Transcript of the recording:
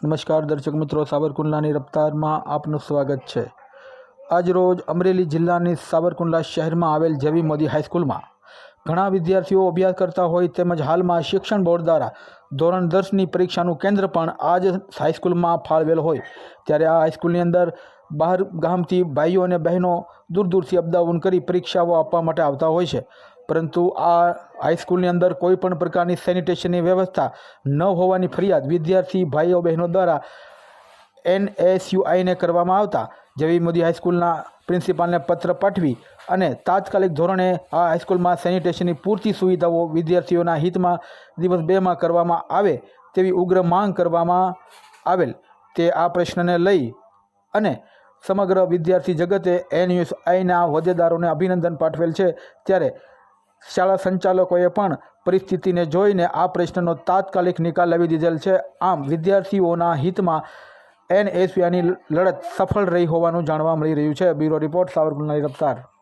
નમસ્કાર દર્શક મિત્રો, સાવરકુંડલાની રફતારમાં આપનું સ્વાગત છે. આજરોજ અમરેલી જિલ્લાની સાવરકુંડલા શહેરમાં આવેલ જેવી મોદી હાઈસ્કૂલમાં ઘણા વિદ્યાર્થીઓ અભ્યાસ કરતા હોય તેમજ હાલમાં શિક્ષણ બોર્ડ દ્વારા ધોરણ દસની પરીક્ષાનું કેન્દ્ર પણ આ જ હાઈસ્કૂલમાં ફાળવેલ હોય. ત્યારે આ હાઈસ્કૂલની અંદર બહાર ગામથી ભાઈઓ અને બહેનો દૂર દૂરથી અપડાઉન કરી પરીક્ષાઓ આપવા માટે આવતા હોય છે. પરંતુ આ હાઈસ્કૂલની અંદર કોઈ પણ પ્રકારની સેનિટેશનની વ્યવસ્થા ન હોવાની ફરિયાદ વિદ્યાર્થી ભાઈઓ બહેનો દ્વારા એનએસયુઆઈને કરવામાં આવતા, જેવી મોદી હાઈસ્કૂલના પ્રિન્સિપાલને પત્ર પાઠવી અને તાત્કાલિક ધોરણે આ હાઈસ્કૂલમાં સેનિટેશનની પૂરતી સુવિધાઓ વિદ્યાર્થીઓના હિતમાં દિવસ બેમાં કરવામાં આવે તેવી ઉગ્ર માંગ કરવામાં આવેલ. તે આ પ્રશ્નને લઈ અને સમગ્ર વિદ્યાર્થી જગતે એનયુએસઆઈના હોદ્દેદારોને અભિનંદન પાઠવેલ છે. ત્યારે શાળા સંચાલકોએ પણ પરિસ્થિતિને જોઈને આ પ્રશ્નનો તાત્કાલિક નિકાલ લાવી દીધેલ છે. આમ, વિદ્યાર્થીઓના હિતમાં એનએસયુઆઈની લડત સફળ રહી હોવાનું જાણવા મળી રહ્યું છે. બ્યુરો રિપોર્ટ, સાવરકુંડલાની રફતાર.